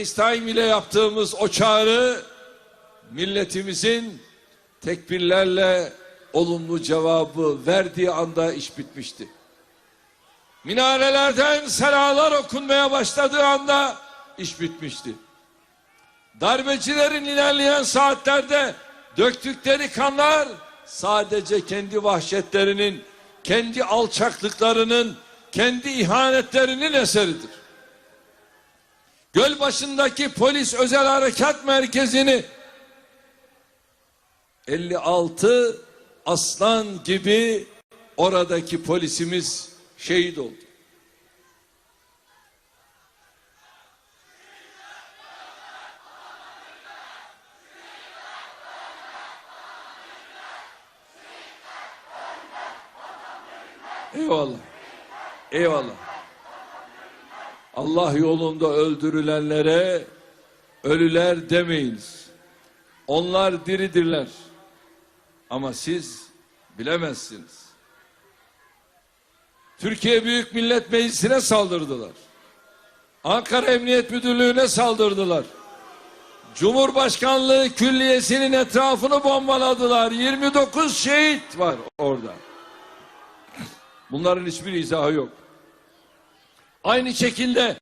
FaceTime ile yaptığımız o çağrı milletimizin tekbirlerle olumlu cevabı verdiği anda iş bitmişti. Minarelerden selalar okunmaya başladığı anda iş bitmişti. Darbecilerin ilerleyen saatlerde döktükleri kanlar sadece kendi vahşetlerinin, kendi alçaklıklarının, kendi ihanetlerinin eseridir. Gölbaşı'ndaki polis özel harekat merkezini 56 aslan gibi oradaki polisimiz şehit oldu. Eyvallah. Eyvallah. Allah yolunda öldürülenlere ölüler demeyiniz. Onlar diridirler. Ama siz bilemezsiniz. Türkiye Büyük Millet Meclisi'ne saldırdılar. Ankara Emniyet Müdürlüğü'ne saldırdılar. Cumhurbaşkanlığı Külliyesi'nin etrafını bombaladılar. 29 şehit var orada. Bunların hiçbir izahı yok. Aynı şekilde